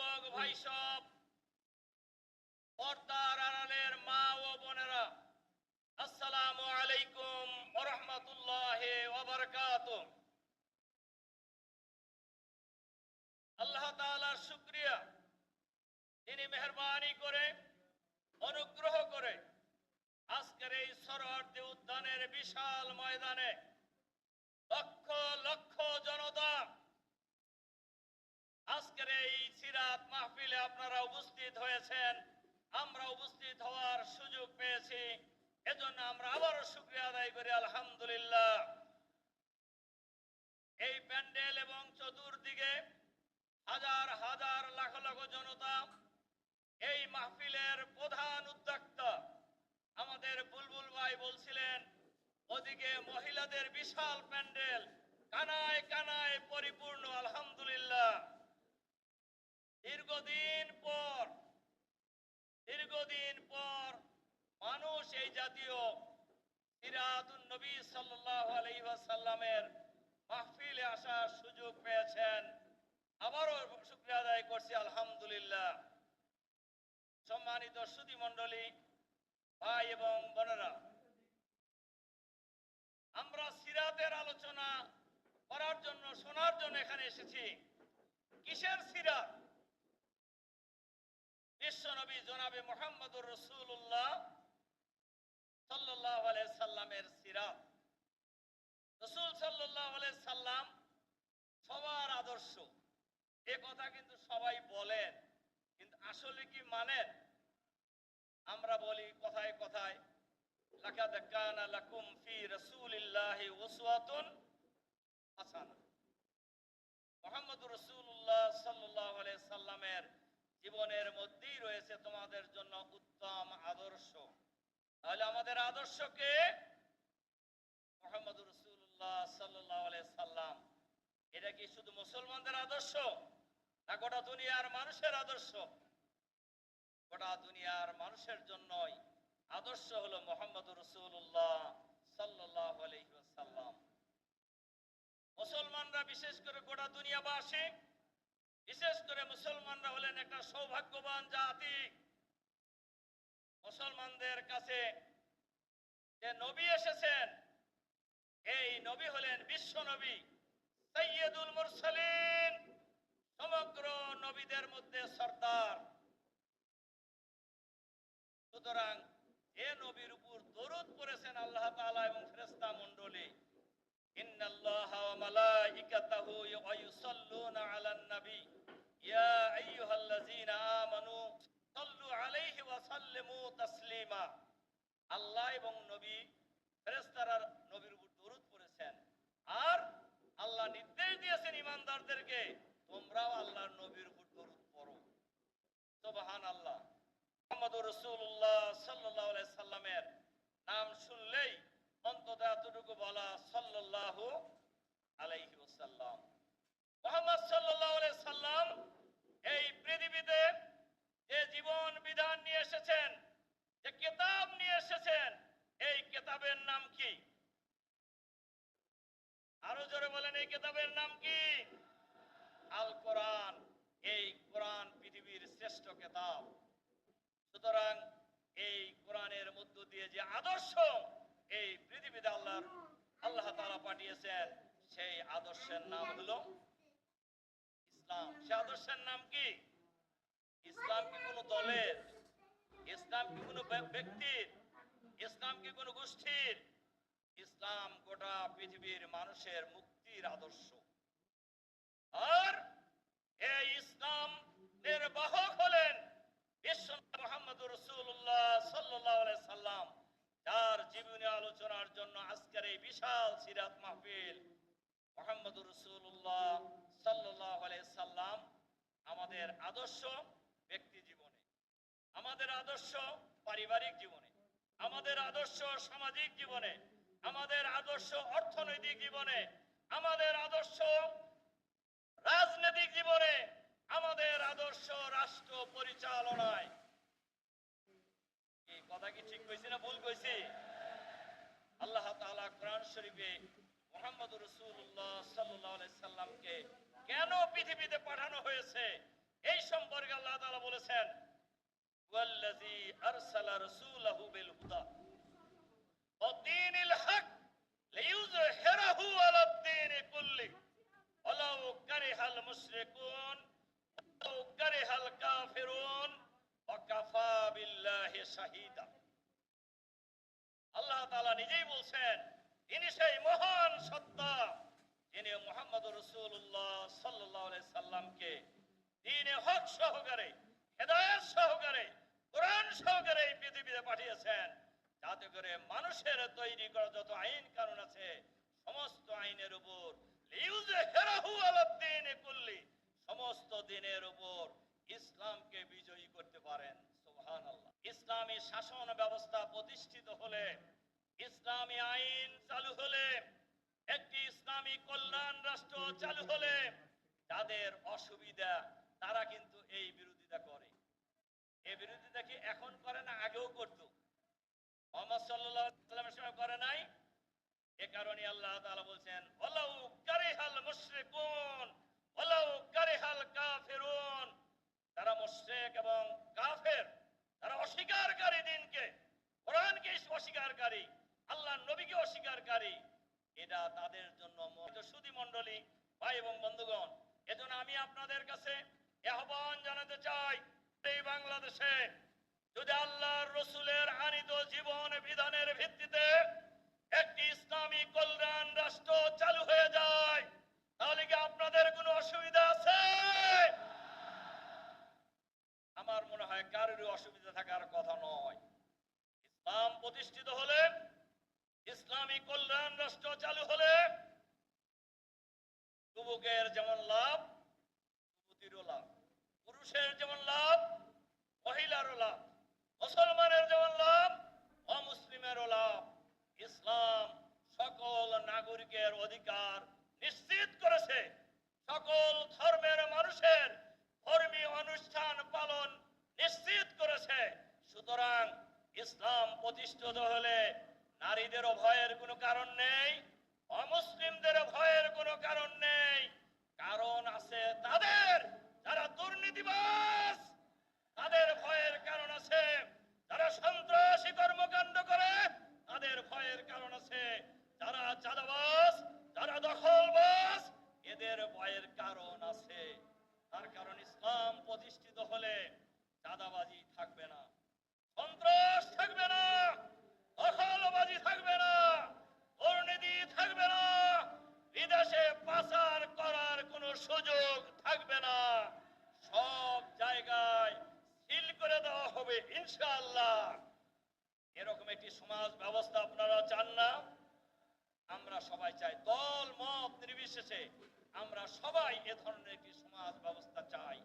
যুবক ভাই সব, পর্দার আড়ালের মা ও বোনেরা, আসসালামু আলাইকুম ওরহমতুল্লাহ ওবরকাত আল্লাহ তাআলার শুক্রিয়া। তিনি মেহরবানি করে, অনুগ্রহ করে আজকের এই সরোয়ার্দী উদ্যানের বিশাল ময়দানে লক্ষ লক্ষ জনতা আজকের এই সিরাত মাহফিলে আপনারা উপস্থিত হয়েছেন। আমরা উপস্থিত হওয়ার সুযোগ পেয়েছি। এজন্য আমরা আবারও শুক্রিয়া আদায় করি, আলহামদুলিল্লাহ। এই প্যান্ডেল এবং চতুর্দিকে হাজার হাজার লাখ লাখ জনতা এই মাহফিলের প্রধান উদ্যোক্তা আমাদের বুলবুল ভাই বলছিলেন, ওদিকে মহিলাদের বিশাল প্যান্ডেল, কানায় কানায় পরিপূর্ণ, আলহামদুলিল্লাহ। দীর্ঘদিন পর দীর্ঘদিন পর মানুষ এই জাতীয় সিরাতুন নবী সাল্লাল্লাহু আলাইহি ওয়াসাল্লামের মাহফিলে আসার সুযোগ পেয়েছেন। আবারও শুকরিয়া আদায় করছি, আলহামদুলিল্লাহ। সম্মানিত সুধী মণ্ডলী, ভাই এবং বোনেরা, আমরা সিরাতের আলোচনা করার জন্য, শোনার জন্য এখানে এসেছি। কিসের সিরাত? বিশ্বনবী জনাবে মোহাম্মদুর রসুল্লাহ সাল্লাহ সাল্লামের সিরাত। রসুল সাল্লাহ সাল্লাম সবার আদর্শ। এ কথা কিন্তু সবাই বলেন, কিন্তু আসলে কি মানেন? আমরা বলি কথায় কথায়, লাকাদ কানা লাকুম ফি রাসূলিল্লাহি উসওয়াতুন হাসানা মুহাম্মদুর রাসূলুল্লাহ সাল্লাল্লাহু আলাইহি সাল্লামের জীবনের মধ্যেই রয়েছে তোমাদের জন্য উত্তম আদর্শ। তাহলে আমাদের আদর্শকে মোহাম্মদ রাসূলুল্লাহ সাল্লাম, এটা কি শুধু মুসলমানদের আদর্শ না গোটা দুনিয়ার মানুষের আদর্শ? গোটা দুনিয়ার মানুষের জন্যই আদর্শ হলো মোহাম্মদ রসুল্লাহ সাল্লাহ আলহিসাল্লাম মুসলমানরা বিশেষ করে গোটা দুনিয়াবাসী বিশেষ করে মুসলমানরা হলেন একটা সৌভাগ্যবান জাতি। মুসলমানদের কাছে যে নবী এসেছেন, এই নবী হলেন বিশ্ব নবী সৈয়দুল মুরসালিন, সমগ্র নবীদের মধ্যে সর্দার। সুতরাং এ নবীর উপর দরুদ পড়েছেন আল্লাহ তাআলা এবং ফেরেশতা মণ্ডলী। ইন্নাল্লাহা ওয়া মালাইকাতাহু ইউসাল্লুনা আলান নবী আলাইহি সাল্লিমু আল্লাহ এবং নবী, ফেরেশতারা নবীর দরুদ পড়েছেন। আর আল্লাহ নির্দেশ দিয়েছেন ইমানদারদেরকে তোমরাও আল্লাহর নবীর উপর দরুদ পড়ো। সুবহানাল্লাহ। মোহাম্মদ রসুল্লাহ সাল্লাহ সাল্লামের নাম শুনলেই অন্তত এতটুকু বলা সাল্লাহ আলাইহি ওসাল্লাম মোহাম্মদ সাল্লাহ সাল্লাম এই পৃথিবীতে যে জীবন বিধান নিয়ে এসেছেন, যে কেতাব নিয়ে এসেছেন, এই কেতাবের নাম কি? আরও জোরে বলেন, এই কেতাবের নাম কি? আল কোরআন। এই কোরআন পৃথিবীর শ্রেষ্ঠ কেতাব। সুতরাং এই কোরআনের মধ্য দিয়ে যে আদর্শ, এই পৃথিবীতে আল্লাহর আল্লাহ তাআলা পাঠিয়েছেন, সেই আদর্শের নাম হলো ইসলাম। সে আদর্শের নাম কি? ইসলাম কি কোনো দলের? ইসলাম কি কোনো ব্য- ব্যক্তির? ইসলাম কি কোনো গোষ্ঠীর? ইসলাম গোটা পৃথিবীর মানুষের মুক্তির আদর্শ। আর এই ইসলাম এর বাহক হলেন বিশ্ব মোহাম্মদ রসুল্লাহ সাল্লাহ সাল্লাম। যার জীবনী আলোচনার জন্য আজকের এই বিশাল সিরাত মাহফিল মোহাম্মদ রসুল্লাহ সাল্লাহ সাল্লাম আমাদের আদর্শ আমাদের আদর্শ পারিবারিক জীবনে, আমাদের আদর্শ সামাজিক জীবনে, আমাদের আদর্শ অর্থনৈতিক জীবনে, আমাদের আদর্শ রাজনৈতিক জীবনে, আমাদের আদর্শ রাষ্ট্র পরিচালনায়। এই কথা কি ঠিক কইছি না ভুল কইছি? আল্লাহ তাআলা কোরআন শরীফে মোহাম্মদ রসুল্লাহ সাল্লাহ সাল্লামকে কেন পৃথিবীতে পাঠানো হয়েছে? এই সম্পর্কে আল্লাহ তাআলা বলেছেন ওয়াল্লাযী আরসালা রাসূলাহু বিল হুদা ওয়াদ্দীন আল হক লিইয়ুযহিরাহু আলাদ দীন কুল্লি ওয়ালাউ কারিহাল মুশরিকুন ওয়ালাউ কারিহাল কাফিরুন ওয়া কাফা বিল্লাহি শাহীদা আল্লাহ তাআলা নিজেই বলছেন, ইনি সেই মহান সত্তা, যিনি মোহাম্মদ রসুল্লাহ সাল্লাহ সাল্লামকে দিনে হক সহকারে, হেদায়ত সহকারে কোরআন সহকারে এই পৃথিবীতে পাঠিয়েছেন। যাতে করে মানুষের তৈরি করা যত আইন কানুন আছে, সমস্ত আইনের উপর সমস্ত দিনের উপর ইসলামকে বিজয়ী করতে পারেন। সুবহানাল্লাহ। ইসলামী শাসন ব্যবস্থা প্রতিষ্ঠিত হলে, ইসলামী আইন চালু হলে, একটি ইসলামী কল্যাণ রাষ্ট্র চালু হলে, যাদের অসুবিধা, তারা কিন্তু এই বিরোধিতা করে। এই বিরোধিতা কি এখন করে না, আগেও করতো। মোহাম্মদ সাল্লামের সময় করে নাই। এ কারণে আল্লাহ তাআলা বলছেন, ওয়ালাউ কারিহাল মুশরিকুন, ওয়ালাউ কারিহাল কাফিরুন। তারা মুশরিক এবং কাফের, তারা অস্বীকারকারী দিনকে, কোরআনকে অস্বীকারকারী আল্লাহ নবীকে অস্বীকারকারী এটা তাদের জন্য সুদী মণ্ডলী, ভাই এবং বন্ধুগণ, এজন্য আমি আপনাদের কাছে এ আহ্বান জানাতে চাই এই বাংলাদেশে যদি আল্লাহর রসুলের আনিত জীবন বিধানের ভিত্তিতে একটি ইসলামী কল্যাণ রাষ্ট্র চালু হয়ে যায়, তাহলে কি আপনাদের কোনো অসুবিধা আছে? আমার মনে হয় কারোরই অসুবিধা থাকার কথা নয়। ইসলাম প্রতিষ্ঠিত হলে, ইসলামী কল্যাণ রাষ্ট্র চালু হলে, যুবকের যেমন লাভ পুরুষের যেমন লাভ, মহিলারও লাভ, মুসলমানের যেমন লাভ, অমুসলিমেরও লাভ। ইসলাম সকল নাগরিকের অধিকার নিশ্চিত করেছে। সকল ধর্মের মানুষের ধর্মীয় অনুষ্ঠান পালন নিশ্চিত করেছে। সুতরাং ইসলাম প্রতিষ্ঠিত হলে নারীদের ভয়ের কোনো কারণ নেই অমুসলিমদের ভয়ের কোনো কারণ নেই। কারণ আছে তাদের প্রতিষ্ঠিত হলে চাঁদাবাজি থাকবে না। সন্ত্রাস থাকবে না। দখলবাজি থাকবে না। দুর্নীতি থাকবে না। বিদেশে পাচার করার কোনো সুযোগ থাকবে না। সব জায়গায় সিল করে দেওয়া হবে, ইনশাআল্লাহ। এরকম একটি সমাজ ব্যবস্থা আপনারা চান না? আমরা সবাই চাই দল, মত নির্বিশেষে আমরা সবাই এ ধরনের একটি সমাজ ব্যবস্থা চাই।